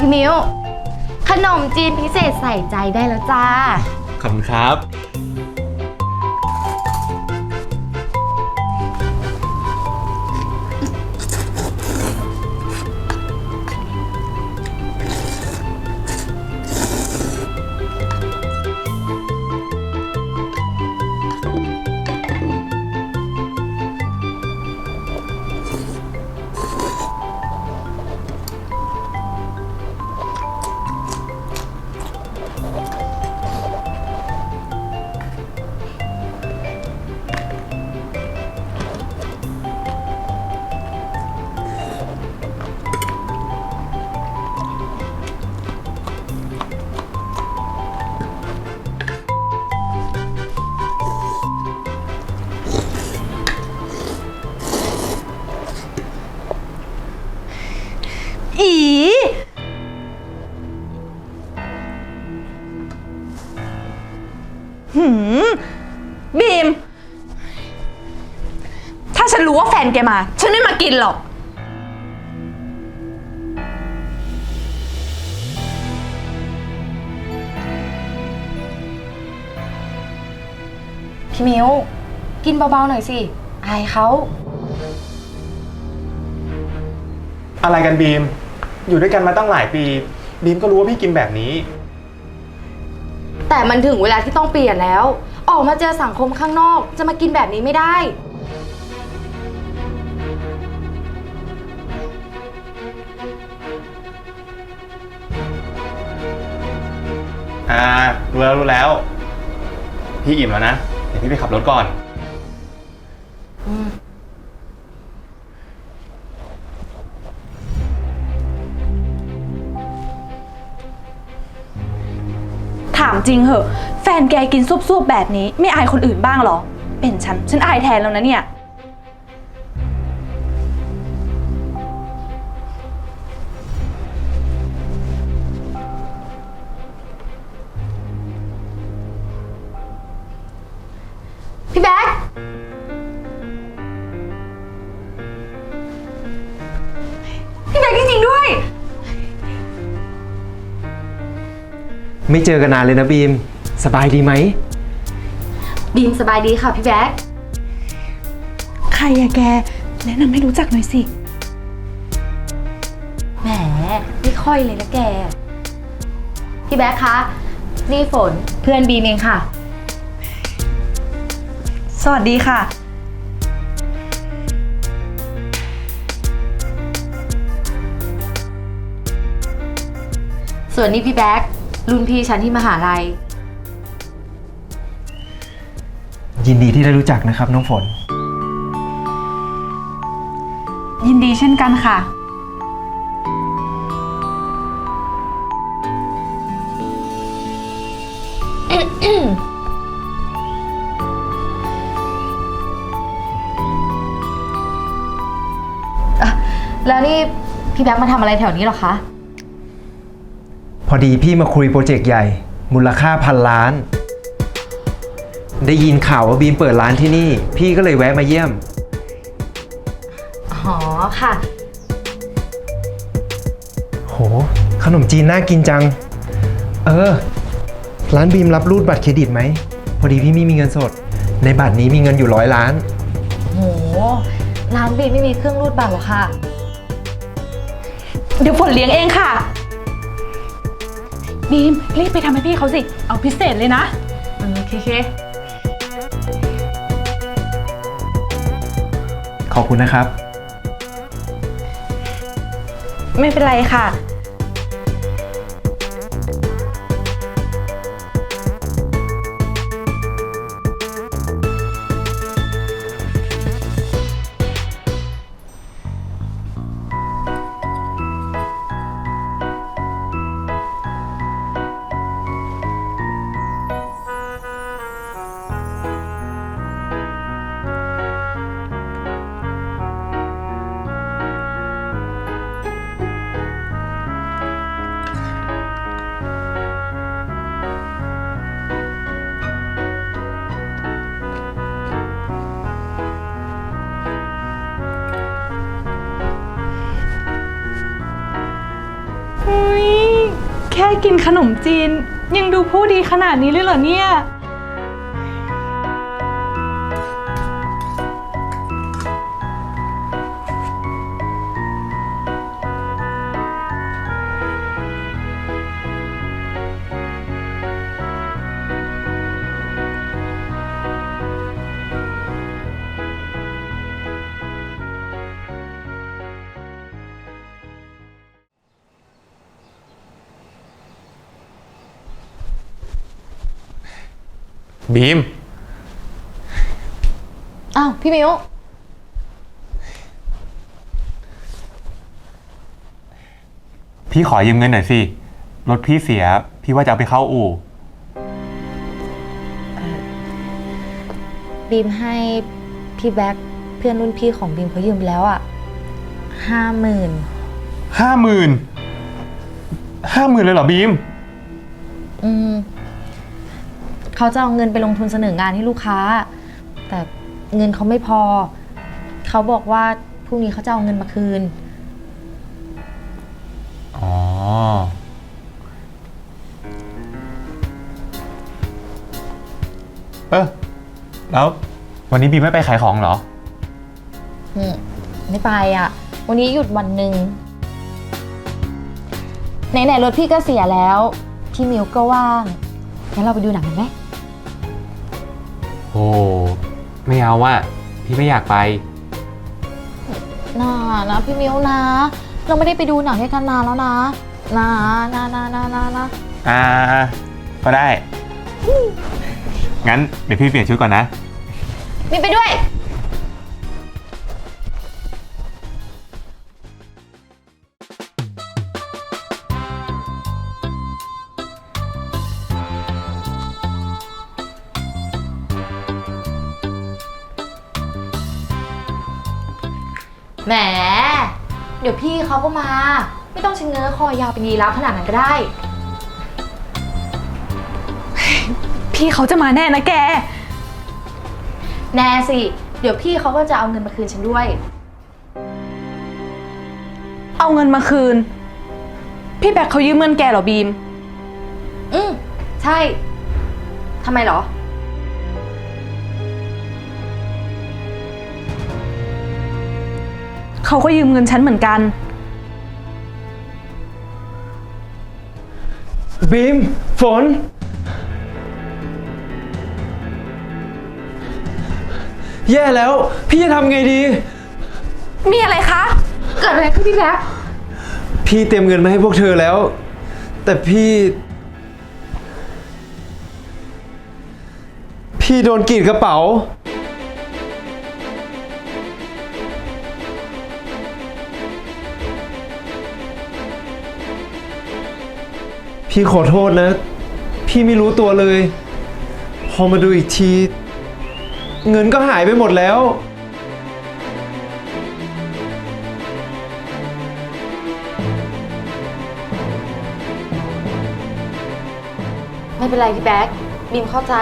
พี่มิวขนมจีนพิเศษใส่ใจได้แล้วจ้า ขอบคุณครับ กินหรอก พี่มิวกินเบาๆหน่อยสิ อายเขา อะไรกันบีม อยู่ด้วยกันมาตั้งหลายปี บีมก็รู้ว่าพี่กินแบบนี้ แต่มันถึงเวลาที่ต้องเปลี่ยนแล้ว ออกมาเจอสังคมข้างนอก จะมากินแบบนี้ไม่ได้ รู้แล้วรู้แล้ว พี่อิ่มแล้วนะ เดี๋ยวพี่ไปขับรถก่อน ถามจริงเหอะ แฟนแกกินซุบๆแบบนี้ ไม่อายคนอื่นบ้างเหรอ เป็นฉัน ฉันอายแทนแล้วนะเนี่ย ไม่เจอกันนานเลยนะบีม สบายดีไหม บีมสบายดีค่ะพี่แบ๊กใครอะแก แนะนำให้รู้จักหน่อยสิ แหมไม่ค่อยเลยนะแก พี่แบ๊กคะ นี่ฝนเพื่อนบีมเองค่ะ สวัสดีค่ะ ส่วนนี้พี่แบ๊ก รุ่นพี่ฉันที่มหาลัย ยินดีที่ได้รู้จักนะครับ น้องฝน ยินดีเช่นกันค่ะ แล้วนี่พี่แบ๊กมาทำอะไรแถวนี้เหรอคะ พอดีพี่มาคุยโปรเจกต์ใหญ่ มูลค่าพันล้าน ได้ยินข่าวว่าบีมเปิดร้านที่นี่ พี่ก็เลยแวะมาเยี่ยม อ๋อค่ะ โห ขนมจีนน่ากินจัง เออ ร้านบีมรับรูดบัตรเครดิตไหม พอดีพี่ไม่มีเงินสด ในบัตรนี้มีเงินอยู่ร้อยล้าน โห ร้านบีมไม่มีเครื่องรูดบัตรหรอกค่ะ เดี๋ยวฝนเลี้ยงเองค่ะ บีมรีบไปทำให้พี่เขาสิ เอาพิเศษเลยนะโอเคเคขอบคุณนะครับ ไม่เป็นไรค่ะ แค่กินขนมจีน ยังดูผู้ดีขนาดนี้เลยเหรอเนี่ย บีม อ้าว พี่มิวพี่ขอยืมเงินหน่อยสิ รถพี่เสีย พี่ว่าจะเอาไปเข้าอู่ บีมให้พี่แบ็คเพื่อนรุ่นพี่ของบีมเขายืมไปแล้วอะห้าหมื่นห้าหมื่น ห้าหมื่นเลยเหรอบีม อืม เขาจะเอาเงินไปลงทุนเสนองานให้ลูกค้า แต่เงินเขาไม่พอ เขาบอกว่าพรุ่งนี้เขาจะเอาเงินมาคืน อ๋อ เออ แล้ววันนี้บีมไม่ไปขายของเหรอ อืมไม่ไปอะ วันนี้หยุดวันหนึ่งไหนๆรถพี่ก็เสียแล้ว พี่มิวก็ว่าง งั้นเราไปดูหนังกันไหม โอ้ไม่เอาว่ะพี่ไม่อยากไปน่านะพี่มิวนะ เราไม่ได้ไปดูหนังด้วยกันนานแล้วนะนะนะนะนะนะนะอ่า ก็ได้ งั้นเดี๋ยวพี่เปลี่ยนชุดก่อนนะมีไปด้วย แหม เดี๋ยวพี่เขาก็มา ไม่ต้องชะเง้อคอยาวเป็นยีราฟขนาดนั้นก็ได้ พี่เขาจะมาแน่นะแก แน่สิ เดี๋ยวพี่เขาก็จะเอาเงินมาคืนฉันด้วย เอาเงินมาคืน พี่แบกเขายืมเงินแกเหรอบีม อืมใช่ ทำไมเหรอ เขาก็ยืมเงินฉันเหมือนกัน บีม ฝน แย่แล้ว พี่จะทำไงดี มีอะไรคะ เกิดอะไรขึ้นพี่แบ๊กพี่เตรียมเงินมาให้พวกเธอแล้ว แต่พี่ พี่โดนกรีดกระเป๋า พี่ขอโทษนะ พี่ไม่รู้ตัวเลย พอมาดูอีกที เงินก็หายไปหมดแล้ว ไม่เป็นไรพี่แบ๊กบีมเข้าใจ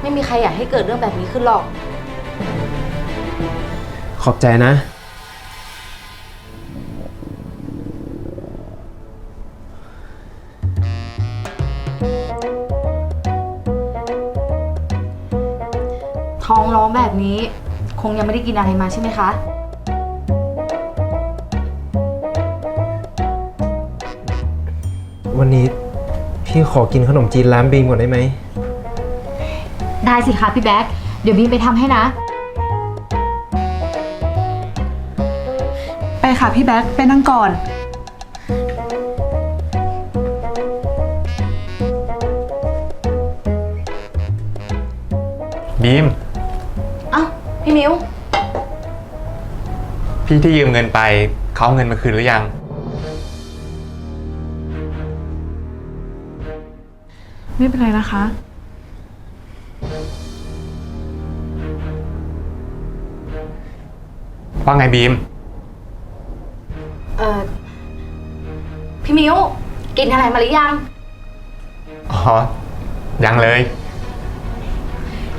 ไม่มีใครอยากให้เกิดเรื่องแบบนี้ขึ้นหรอก ขอบใจนะ งยังไม่ได้กินอะไรมาใช่ไหมคะ วันนี้พี่ขอกินขนมจีนร้านบีมก่อนได้ไหม ได้สิคะพี่แบ๊กเดี๋ยวบีมไปทำให้นะ ไปค่ะพี่แบ๊กไปนั่งก่อน บีมเอ้า พี่มิวพี่ที่ยืมเงินไปเขาเอาเงินมาคืนหรือยัง ไม่เป็นไรนะคะ ว่าไงบีม เอ่อพี่มิวกินอะไรมาหรือยัง อ๋อ ยังเลย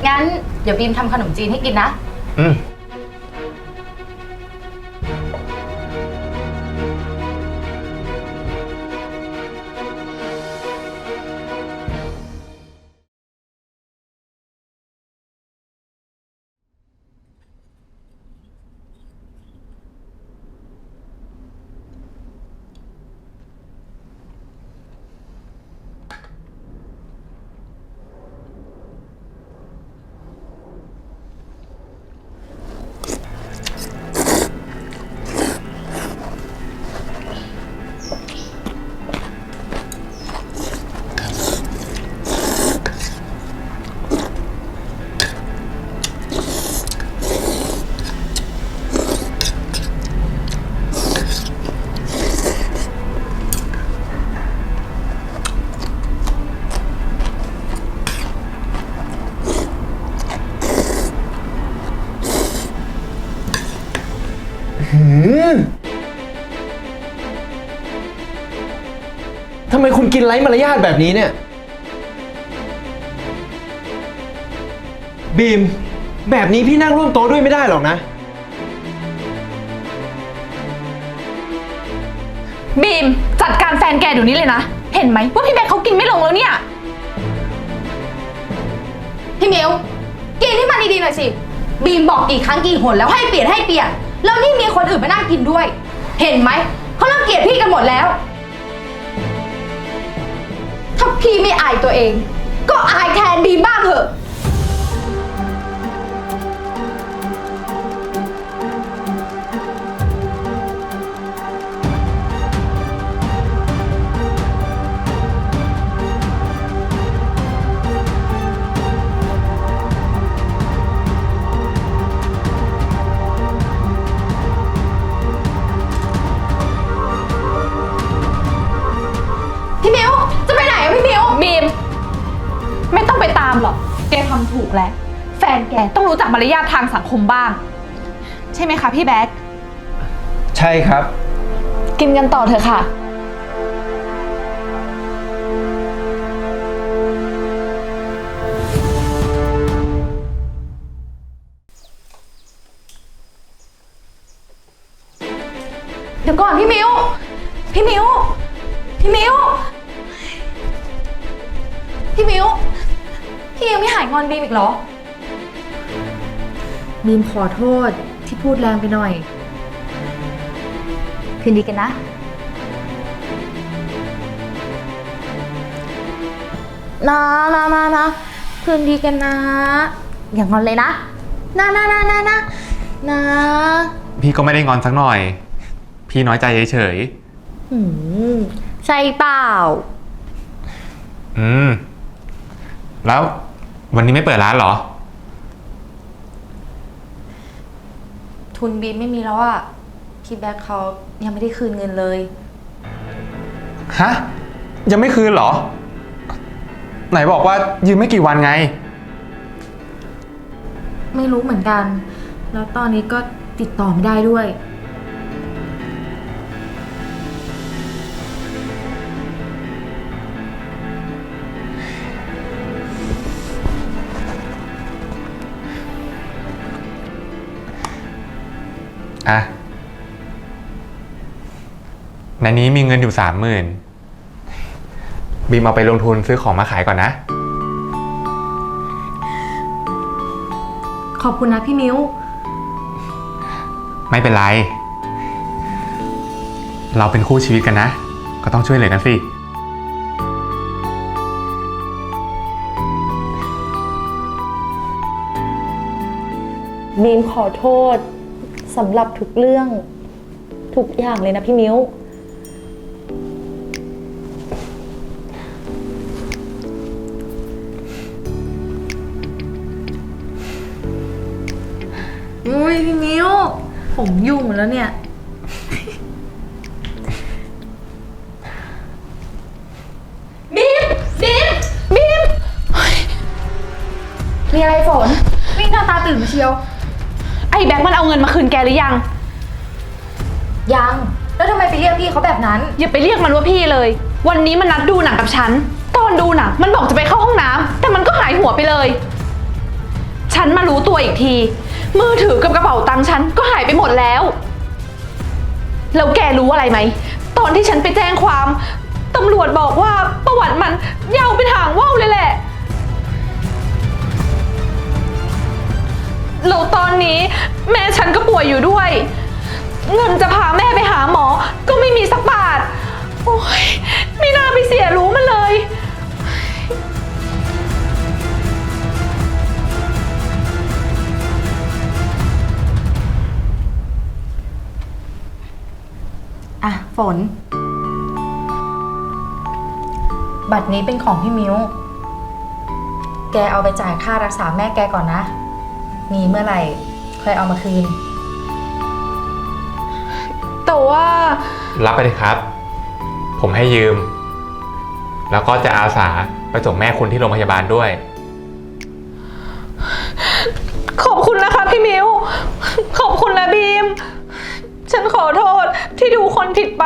งั้น เดี๋ยวบีมทำขนมจีนให้กินนะ อื กินไร้มารยาทแบบนี้เนี่ย บีม แบบนี้พี่นั่งร่วมโต๊ะด้วยไม่ได้หรอกนะ บีมจัดการแฟนแกเดี๋ยวนี้เลยนะ เห็นไหมว่าพี่แบกเขากินไม่ลงแล้วเนี่ย พี่มิวกินให้มันดีๆหน่อยสิ บีมบอกกี่ครั้งกี่หนแล้วให้เปลี่ยนให้เปลี่ยน แล้วนี่มีคนอื่นมานั่งกินด้วย เห็นไหมเขาเริ่มเกลียดพี่กันหมดแล้ว ถ้าพี่ไม่อายตัวเอง ก็อายแทนบีมบ้างเถอะ กแล้ว แฟนแกต้องรู้จักมารยาททางสังคมบ้าง ใช่ไหมคะพี่แบ๊กใช่ครับ กินกันต่อเถอะค่ะ เดี๋ยวก่อนพี่มิว พี่มิว พี่มิว พี่มิว พี่ยังไม่หายงอนบีมอีกเหรอ บีมขอโทษที่พูดแรงไปหน่อย คืนดีกันนะ นะนะนะนะคืนดีกันนะ อย่างอนเลยนะนะนะนะนะนะนะพี่ก็ไม่ได้งอนสักหน่อย พี่น้อยใจเฉยหืมใช่เปล่าๆอืม แล้ว วันนี้ไม่เปิดร้านเหรอ ทุนบีมไม่มีแล้วอะพี่แบ็คเขายังไม่ได้คืนเงินเลย ฮะ ยังไม่คืนเหรอ ไหนบอกว่ายืมไม่กี่วันไง ไม่รู้เหมือนกัน แล้วตอนนี้ก็ติดต่อไม่ได้ด้วย อะ ในนี้มีเงินอยู่สามหมื่นบีมเอาไปลงทุนซื้อของมาขายก่อนนะ ขอบคุณนะพี่มิ้ว ไม่เป็นไร เราเป็นคู่ชีวิตกันนะ ก็ต้องช่วยเหลือกันสิ บีมขอโทษ สำหรับทุกเรื่องทุกอย่างเลยนะพี่มิ้ว อุ้ยพี่มิ้ว ผมยุ่งหมดแล้วเนี่ย บีมบีมบีมมีอะไรฝน วิ่งหน้าตาตื่นมาเชียวไอ้แบงค์มันเอาเงินมาคืนแกหรือยัง ยัง แล้วทำไมไปเรียกพี่เขาแบบนั้น อย่าไปเรียกมันว่าพี่เลย วันนี้มันนัดดูหนังกับฉัน ตอนดูหนังมันบอกจะไปเข้าห้องน้ำแต่มันก็หายหัวไปเลย ฉันมารู้ตัวอีกที มือถือกับกระเป๋าตังค์ฉันก็หายไปหมดแล้ว แล้วแกรู้อะไรไหม ตอนที่ฉันไปแจ้งความตำรวจบอกว่าประวัติมันยาวเป็นหางว่าวเลยแหละ แล้วตอนนี้แม่ฉันก็ป่วยอยู่ด้วย เงินจะพาแม่ไปหาหมอ ก็ไม่มีสักบาท โอ้ยไม่น่าไปเสียรู้มันเลย อะ ฝน บัตรนี้เป็นของพี่มิ้ว แกเอาไปจ่ายค่ารักษาแม่แกก่อนนะ มีเมื่อไหร่ค่อยเอามาคืน แต่ว่ารับไปเลยครับ ผมให้ยืม แล้วก็จะอาสาไปส่งแม่คุณที่โรงพยาบาลด้วย ขอบคุณนะคะพี่มิว ขอบคุณนะบีม ฉันขอโทษที่ดูคนผิดไป